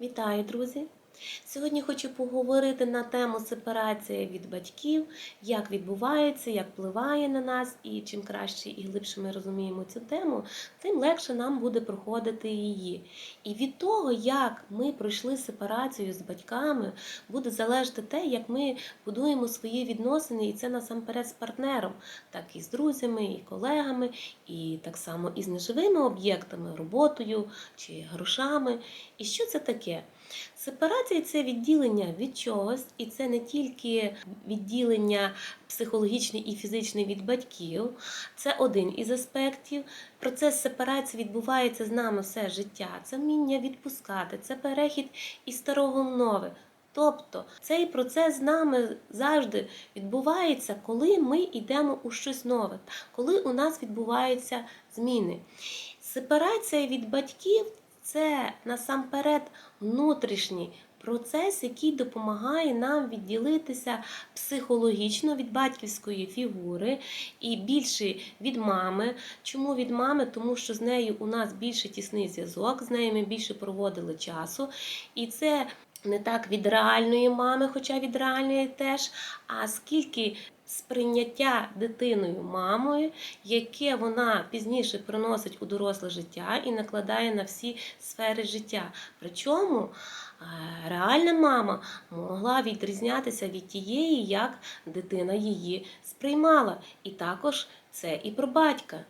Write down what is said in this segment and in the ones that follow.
Вітаю, друзі! Сьогодні хочу поговорити на тему сепарація від батьків, як відбувається, як впливає на нас, і чим краще і глибше ми розуміємо цю тему, тим легше нам буде проходити її. І від того, як ми пройшли сепарацію з батьками, буде залежати те, як ми будуємо свої відносини, і це насамперед з партнером, так і з друзями, і колегами, і так само і з неживими об'єктами, роботою чи грошами. І що це таке? Сепарація це відділення від чогось, і це не тільки відділення психологічне і фізичне від батьків, це один із аспектів. Процес сепарації відбувається з нами все життя. Це вміння відпускати, це перехід із старого в нове. Тобто цей процес з нами завжди відбувається, коли ми йдемо у щось нове, коли у нас відбуваються зміни. Сепарація від батьків це насамперед внутрішній процес, який допомагає нам відділитися психологічно від батьківської фігури і більше від мами. Чому від мами? Тому що з нею у нас більше тісний зв'язок, з нею ми більше проводили часу. І це не так від реальної мами, хоча від реальної теж, а скільки сприйняття дитиною мамою, яке вона пізніше приносить у доросле життя і накладає на всі сфери життя. Причому е, реальна мама могла відрізнятися від тієї, як дитина її сприймала. І також це і про батька.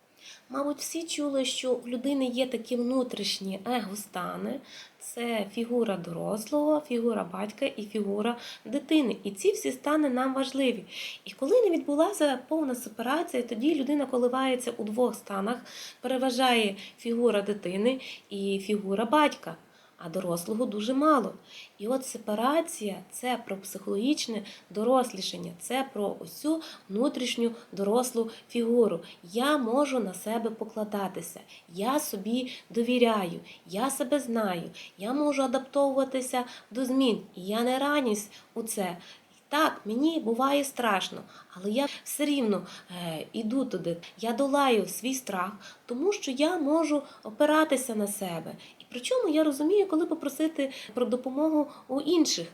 Мабуть, всі чули, що в людини є такі внутрішні егостани. Це фігура дорослого, фігура батька і фігура дитини. І ці всі стани нам важливі. І коли не відбулася повна сепарація, тоді людина коливається у двох станах, переважає фігура дитини і фігура батька. А дорослого дуже мало. І от сепарація це про психологічне дорослішання, це про цю внутрішню дорослу фігуру. Я можу на себе покладатися, я собі довіряю, я себе знаю, я можу адаптовуватися до змін. І я не ранюсь у це. Так, мені буває страшно, але я все рівно е, іду туди. Я долаю свій страх, тому що я можу опиратися на себе. Причому я розумію, коли попросити про допомогу у інших.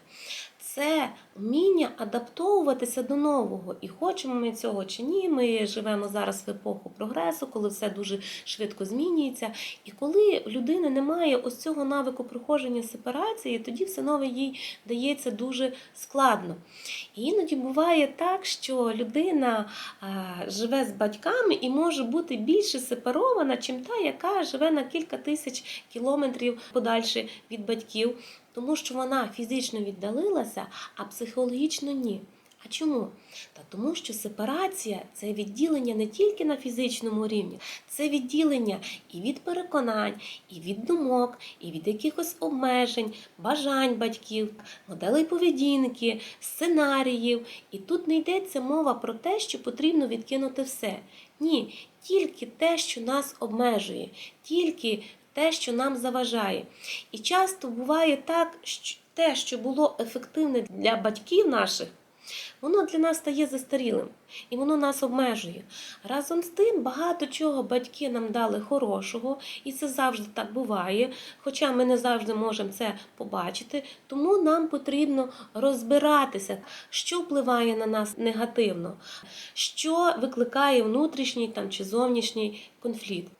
Це вміння адаптовуватися до нового. І хочемо ми цього чи ні. Ми живемо зараз в епоху прогресу, коли все дуже швидко змінюється. І коли в людини немає ось цього навику проходження сепарації, тоді все нове їй дається дуже складно. І іноді буває так, що людина живе з батьками і може бути більше сепарована, чим та, яка живе на кілька тисяч кілометрів подальше від батьків тому що вона фізично віддалилася, а психологічно ні. А чому? Та тому, що сепарація це відділення не тільки на фізичному рівні, це відділення і від переконань, і від думок, і від якихось обмежень, бажань батьків, моделей поведінки, сценаріїв. І тут не йдеться мова про те, що потрібно відкинути все. Ні, тільки те, що нас обмежує, тільки те, що нам заважає. І часто буває так, що те, що було ефективне для батьків наших, воно для нас стає застарілим і воно нас обмежує. Разом з тим, багато чого батьки нам дали хорошого, і це завжди так буває, хоча ми не завжди можемо це побачити. Тому нам потрібно розбиратися, що впливає на нас негативно, що викликає внутрішній там, чи зовнішній конфлікт.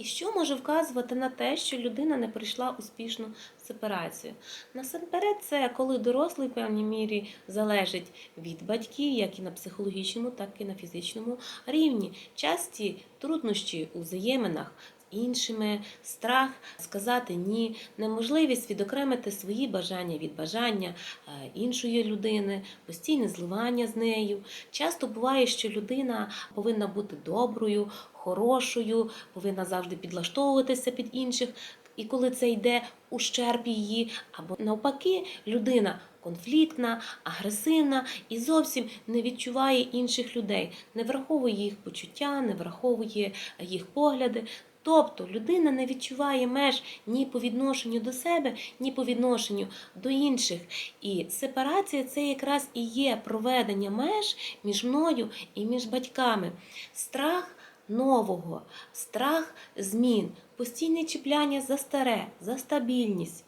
І що може вказувати на те, що людина не пройшла успішну сепарацію? Насамперед, це коли дорослий в певній мірі залежить від батьків, як і на психологічному, так і на фізичному рівні. Часті труднощі у взаєминах. Іншими страх сказати ні, неможливість відокремити свої бажання від бажання е, іншої людини, постійне зливання з нею. Часто буває, що людина повинна бути доброю, хорошою, повинна завжди підлаштовуватися під інших. І коли це йде ущерб її, або навпаки, людина конфліктна, агресивна і зовсім не відчуває інших людей, не враховує їх почуття, не враховує їх погляди. Тобто людина не відчуває меж ні по відношенню до себе, ні по відношенню до інших. І сепарація це якраз і є проведення меж між мною і між батьками. Страх нового, страх змін, постійне чіпляння за старе, за стабільність.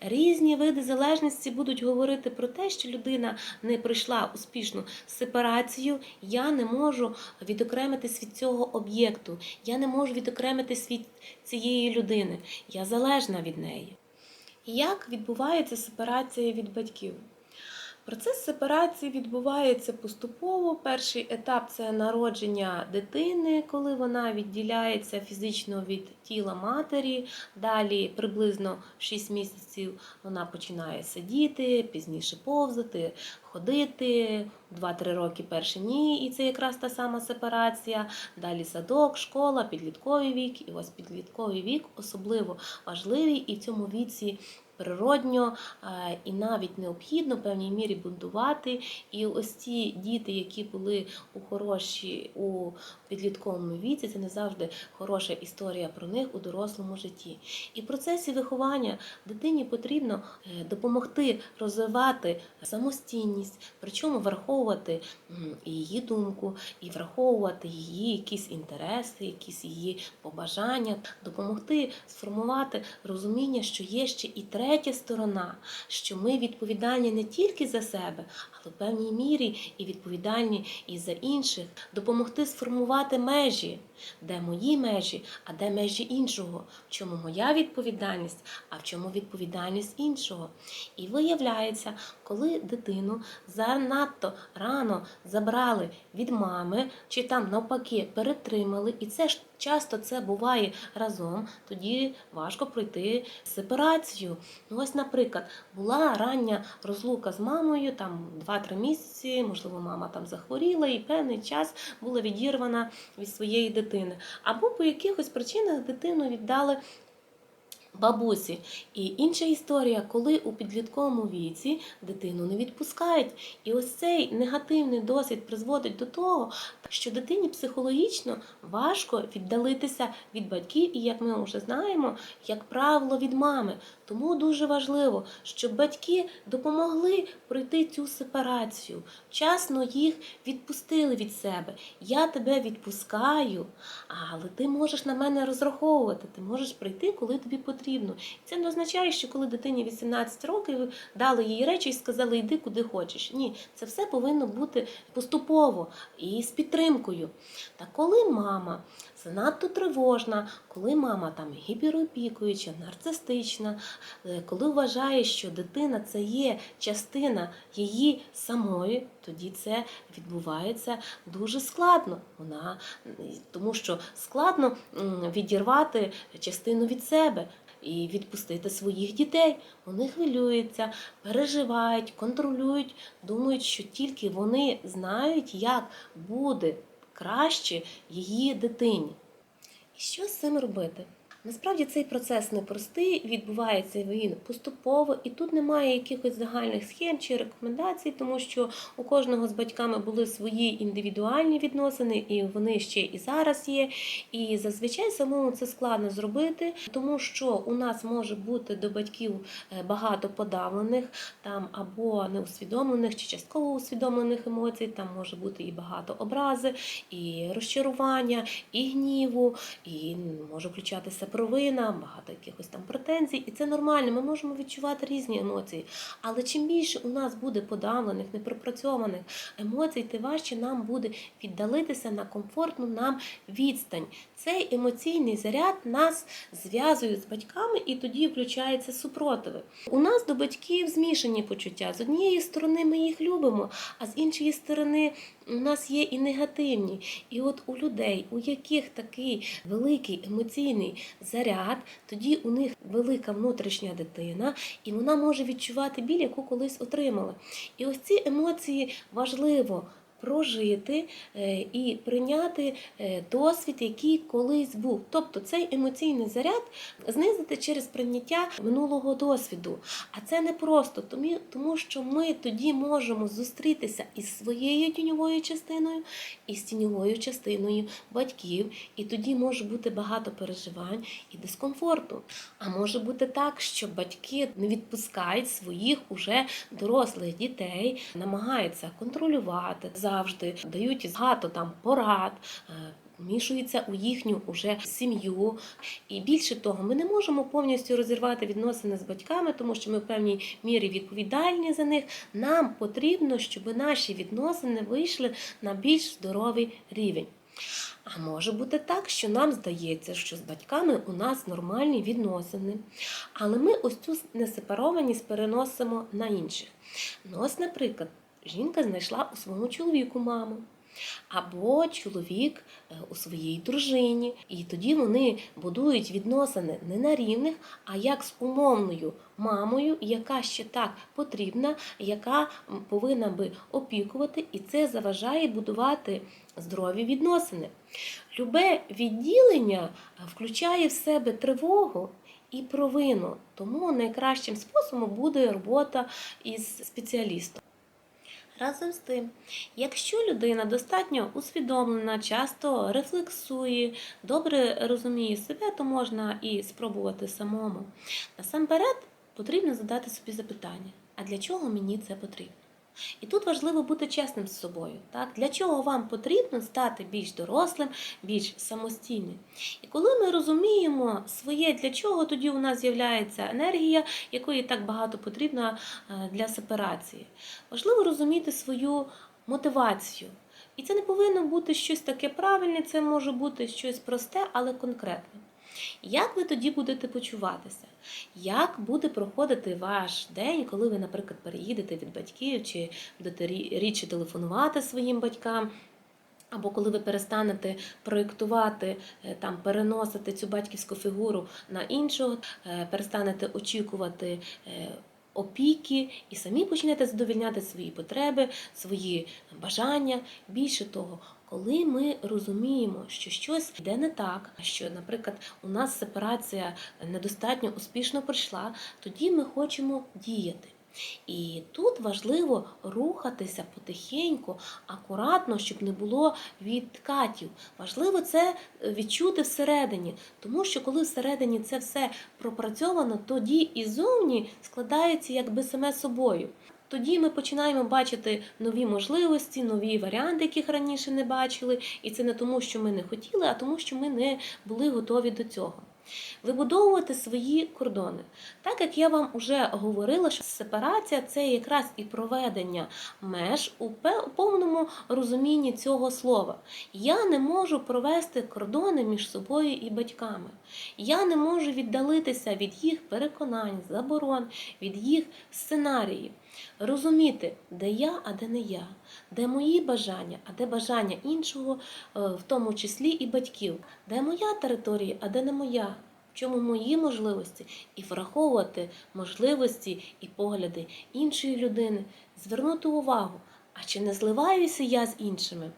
Різні види залежності будуть говорити про те, що людина не пройшла успішну сепарацію. Я не можу відокремитись від цього об'єкту, я не можу відокремитись від цієї людини. Я залежна від неї. Як відбувається сепарація від батьків? Процес сепарації відбувається поступово. Перший етап це народження дитини, коли вона відділяється фізично від тіла матері. Далі приблизно 6 місяців вона починає сидіти, пізніше повзати, ходити. 2-3 роки перші ні, і це якраз та сама сепарація. Далі садок, школа, підлітковий вік. І ось підлітковий вік особливо важливий, і в цьому віці природньо е, і навіть необхідно в певній мірі бунтувати. І ось ті діти, які були у хороші у підлітковому віці, це не завжди хороша історія про них у дорослому житті. І в процесі виховання дитині потрібно е, допомогти розвивати самостійність, причому враховувати її думку, і враховувати її якісь інтереси, якісь її побажання, допомогти сформувати розуміння, що є ще і третя сторона, що ми відповідальні не тільки за себе, але в певній мірі і відповідальні і за інших, допомогти сформувати межі, де мої межі, а де межі іншого, в чому моя відповідальність, а в чому відповідальність іншого. І виявляється, коли дитину занадто рано забрали від мами, чи там навпаки перетримали, і це ж часто це буває разом, тоді важко пройти сепарацію. Ну, ось, наприклад, була рання розлука з мамою, там 2-3 місяці, можливо, мама там захворіла і певний час була відірвана від своєї дитини. Або по якихось причинах дитину віддали бабусі. І інша історія, коли у підлітковому віці дитину не відпускають. І ось цей негативний досвід призводить до того, що дитині психологічно важко віддалитися від батьків, і як ми вже знаємо, як правило, від мами. Тому дуже важливо, щоб батьки допомогли пройти цю сепарацію, вчасно їх відпустили від себе. Я тебе відпускаю, але ти можеш на мене розраховувати. Ти можеш прийти, коли тобі потрібно. Це не означає, що коли дитині 18 років дали їй речі і сказали, йди куди хочеш. Ні, це все повинно бути поступово і з підтримкою. Та коли мама занадто тривожна, коли мама там гіперопікуюча, нарцистична, е, коли вважає, що дитина це є частина її самої, тоді це відбувається дуже складно. Вона тому що складно відірвати частину від себе. І відпустити своїх дітей. Вони хвилюються, переживають, контролюють, думають, що тільки вони знають, як буде краще її дитині. І що з цим робити? Насправді цей процес непростий, відбувається він поступово, і тут немає якихось загальних схем чи рекомендацій, тому що у кожного з батьками були свої індивідуальні відносини, і вони ще і зараз є. І зазвичай самому це складно зробити, тому що у нас може бути до батьків е, багато подавлених там або неусвідомлених чи частково усвідомлених емоцій. Там може бути і багато образи, і розчарування, і гніву, і може включатися провина, багато якихось там претензій, і це нормально. Ми можемо відчувати різні емоції. Але чим більше у нас буде подавлених, непропрацьованих емоцій, тим важче нам буде віддалитися на комфортну нам відстань. Цей емоційний заряд нас зв'язує з батьками, і тоді включається супротиви. У нас до батьків змішані почуття. З однієї сторони ми їх любимо, а з іншої сторони у нас є і негативні. І от у людей, у яких такий великий емоційний заряд, тоді у них велика внутрішня дитина, і вона може відчувати біль, яку колись отримала. І ось ці емоції важливо. Прожити е, і прийняти е, досвід, який колись був. Тобто цей емоційний заряд знизити через прийняття минулого досвіду. А це не просто, тому, що ми тоді можемо зустрітися із своєю тіньовою частиною і з тіньовою частиною батьків, і тоді може бути багато переживань і дискомфорту. А може бути так, що батьки не відпускають своїх уже дорослих дітей, намагаються контролювати завжди, дають багато там порад. е, вмішується у їхню уже сім'ю. І більше того, ми не можемо повністю розірвати відносини з батьками, тому що ми в певній мірі відповідальні за них. Нам потрібно, щоб наші відносини вийшли на більш здоровий рівень. А може бути так, що нам здається, що з батьками у нас нормальні відносини, але ми ось цю несепарованість переносимо на інших. Ну, ось, наприклад, жінка знайшла у своєму чоловіку маму. Або чоловік е, у своїй дружині, і тоді вони будують відносини не на рівних, а як з умовною мамою, яка ще так потрібна, яка повинна би опікувати, і це заважає будувати здорові відносини. Любе відділення включає в себе тривогу і провину, тому найкращим способом буде робота із спеціалістом. Разом з тим, якщо людина достатньо усвідомлена, часто рефлексує, добре розуміє себе, то можна і спробувати самому. Насамперед потрібно задати собі запитання: а для чого мені це потрібно? І тут важливо бути чесним з собою. Так? Для чого вам потрібно стати більш дорослим, більш самостійним? І коли ми розуміємо своє для чого, тоді у нас з'являється енергія, якої так багато потрібно е, для сепарації. Важливо розуміти свою мотивацію. І це не повинно бути щось таке правильне, це може бути щось просте, але конкретне. Як ви тоді будете почуватися? Як буде проходити ваш день, коли ви, наприклад, переїдете від батьків, чи будете рі- рідше телефонувати своїм батькам? Або коли ви перестанете проєктувати, е, там, переносити цю батьківську фігуру на іншого, е, перестанете очікувати е, опіки і самі почнете задовільняти свої потреби, свої бажання. Більше того, коли ми розуміємо, що щось йде не так, що, наприклад, у нас сепарація недостатньо успішно пройшла, тоді ми хочемо діяти. І тут важливо рухатися потихеньку, акуратно, щоб не було відкатів. Важливо це відчути всередині, тому що коли всередині це все пропрацьовано, тоді і зовні складається якби саме собою. Тоді ми починаємо бачити нові можливості, нові варіанти, яких раніше не бачили. І це не тому, що ми не хотіли, а тому, що ми не були готові до цього. Вибудовувати свої кордони. Так як я вам вже говорила, що сепарація це якраз і проведення меж у повному розумінні цього слова. Я не можу провести кордони між собою і батьками. Я не можу віддалитися від їх переконань, заборон, від їх сценаріїв. Розуміти, де я, а де не я, де мої бажання, а де бажання іншого, е, в тому числі і батьків, де моя територія, а де не моя. В чому мої можливості, і враховувати можливості і погляди іншої людини, звернути увагу, а чи не зливаюся я з іншими,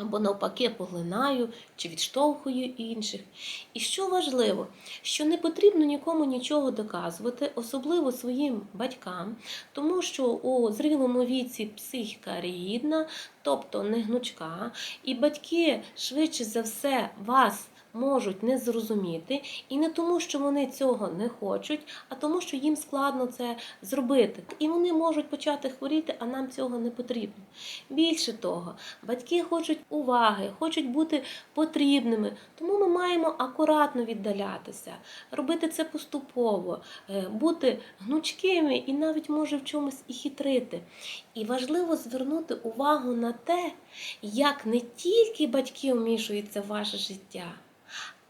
або навпаки поглинаю чи відштовхую інших. І що важливо, що не потрібно нікому нічого доказувати, особливо своїм батькам, тому що у зрілому віці психіка рігідна, тобто не гнучка, і батьки швидше за все вас можуть не зрозуміти, і не тому, що вони цього не хочуть, а тому, що їм складно це зробити. І вони можуть почати хворіти, а нам цього не потрібно. Більше того, батьки хочуть уваги, хочуть бути потрібними, тому ми маємо акуратно віддалятися, робити це поступово, е, бути гнучкими і навіть може в чомусь і хитрити. І важливо звернути увагу на те, як не тільки батьки вмішуються в ваше життя,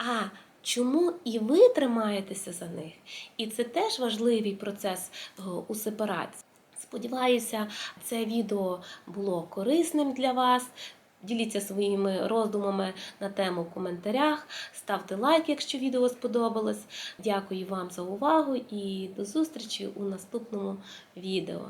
а чому і ви тримаєтеся за них. І це теж важливий процес е, у сепарації. Сподіваюся, це відео було корисним для вас. Діліться своїми роздумами на тему в коментарях, ставте лайк, якщо відео сподобалось. Дякую вам за увагу і до зустрічі у наступному відео.